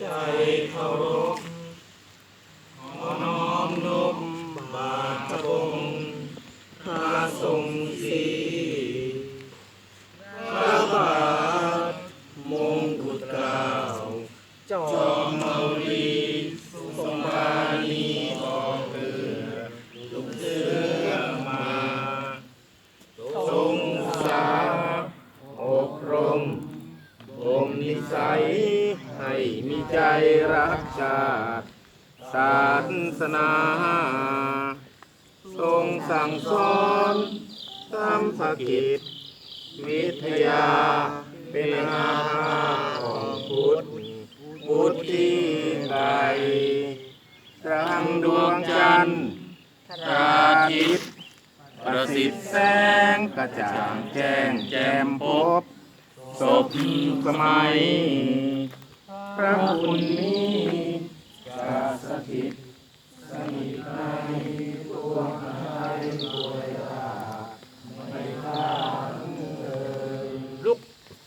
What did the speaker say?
ใจเคารพขอน้อมนบบาทพรองพระทรงศรีพระบาทมงกุฎเกล้าจอมเมาลีทรงบานีออกเรือลุกเสือมาทรงสาอบรม มนิสัย ให้มีใจรักชาติศาสนา ทรงสั่งสอนตามภกิจ วิทยาเป็นอาภาของพุทธพุทธิไกรรังดวงจันทร์อาทิตประสิทธิ์แสงกระจ่างแจ้งแจ่มพบ ศพสมัย พระคุณนี้จะสถิต